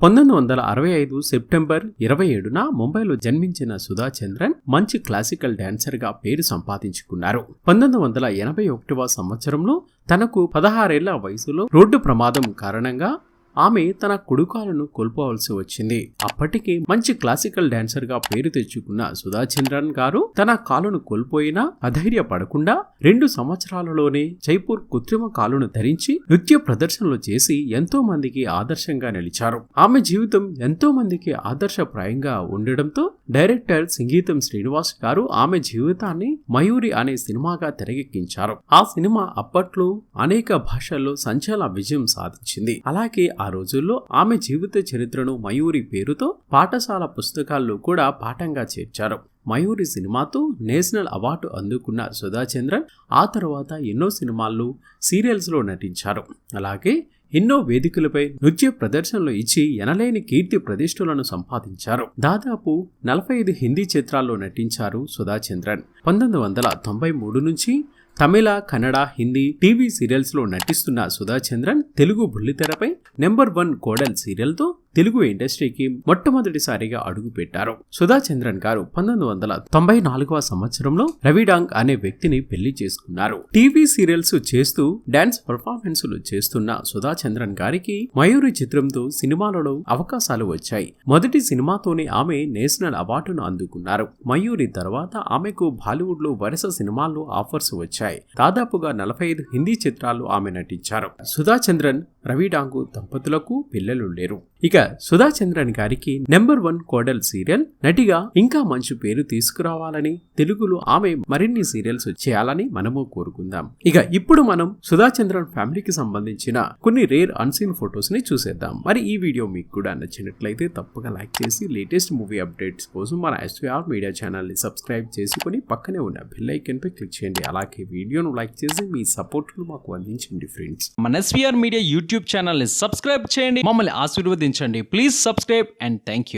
పంతొమ్మిది వందల అరవై ఐదు సెప్టెంబర్ ఇరవై ఏడున ముంబైలో జన్మించిన సుధా చంద్రన్ మంచి క్లాసికల్ డాన్సర్గా పేరు సంపాదించుకున్నారు. పంతొమ్మిది వందల ఎనభై ఒకటవ సంవత్సరంలో తనకు పదహారేళ్ళ వయసులో రోడ్డు ప్రమాదం కారణంగా ఆమె తన కుడుకాలను కోల్పోవలసి వచ్చింది. అప్పటికి మంచి క్లాసికల్ డాన్సర్గా పేరు తెచ్చుకున్న సుధా చంద్రన్ గారు తన కాలును కోల్పోయినా అధైర్యపడకుండా రెండు సంవత్సరాలలోనే జైపూర్ కృత్రిమ కాలును ధరించి నృత్య ప్రదర్శనలు చేసి ఎంతో మందికి ఆదర్శంగా నిలిచారు. ఆమె జీవితం ఎంతో మందికి ఆదర్శప్రాయంగా ఉండడంతో డైరెక్టర్ సంగీతం శ్రీనివాస్ గారు ఆమె జీవితాన్ని మయూరి అనే సినిమాగా తెరకెక్కించారు. ఆ సినిమా అప్పట్లో అనేక భాషల్లో సంచలన విజయం సాధించింది. అలాగే ఆ రోజుల్లో ఆమె జీవిత చరిత్రను మయూరి పేరుతో పాఠశాల పుస్తకాల్లో కూడా పాఠంగా చేర్చారు. మయూరి సినిమాతో నేషనల్ అవార్డు అందుకున్న సుధా చంద్రన్ ఆ తర్వాత ఎన్నో సినిమాల్లో సీరియల్స్లో నటించారు. అలాగే ఎన్నో వేదికలపై నృత్య ప్రదర్శనలు ఇచ్చి ఎనలేని కీర్తి ప్రతిష్టలను సంపాదించారు. దాదాపు నలభై ఐదు హిందీ చిత్రాల్లో నటించారు సుధా చంద్రన్ పంతొమ్మిది వందల తొంభై మూడు నుంచి తమిళ కన్నడ హిందీ టీవీ సీరియల్స్లో నటిస్తున్న సుధా చంద్రన్ తెలుగు బుల్లితెరపై నెంబర్ వన్ కోడల్ సీరియల్తో తెలుగు ఇండస్ట్రీకి మొట్టమొదటిసారిగా అడుగు పెట్టారు. సుధా చంద్రన్ గారు పంతొమ్మిది వందల తొంభై నాలుగవ సంవత్సరంలో రవిడాంగ్ అనే వ్యక్తిని పెళ్ళి చేసుకున్నారు. టీవీ సీరియల్స్ చేస్తూ డాన్స్ పర్ఫార్మెన్సులు చేస్తున్న సుధా చంద్రన్ గారికి మయూరి చిత్రంతో సినిమాలలో అవకాశాలు వచ్చాయి. మొదటి సినిమాతోనే ఆమె నేషనల్ అవార్డును అందుకున్నారు. మయూరి తర్వాత ఆమెకు బాలీవుడ్లో వరుస సినిమాల్లో ఆఫర్స్ వచ్చాయి. దాదాపుగా నలభై ఐదు హిందీ చిత్రాలు ఆమె నటించారు. సుధా చంద్రన్ రవిడాంగు దంపతులకు పిల్లలు లేరు. ఇక సుధా చంద్రన్ గారికి నెంబర్ వన్ కోడల్ సీరియల్ నటిగా ఇంకా మంచి పేరు తీసుకురావాలని తెలుగులో ఆమె మరిన్ని సీరియల్స్ చేయాలని మనము కోరుకుందాం. ఇక ఇప్పుడు మనం సుధా చంద్రన్ ఫ్యామిలీకి సంబంధించిన కొన్ని రేర్ అన్సీన్ ఫొటోస్ని చూసేద్దాం. మరి ఈ వీడియో మీకు కూడా నచ్చినట్లయితే తప్పక లైక్ చేసి లేటెస్ట్ మూవీ అప్డేట్స్ కోసం మన ఎస్వీఆర్ మీడియా ఛానల్ని సబ్స్క్రైబ్ చేసుకుని పక్కనే ఉన్న బెల్ ఐకన్ పై క్లిక్ చేయండి. అలాగే వీడియోను లైక్ చేసి మీ సపోర్ట్ మాకు అందించండి ఫ్రెండ్స్. మన ఎస్వీఆర్ మీడియా యూట్యూబ్ యూట్యూబ్ ఛానల్ని సబ్స్క్రైబ్ చేయండి. మమ్మల్ని ఆశీర్వదించండి. Please subscribe and thank you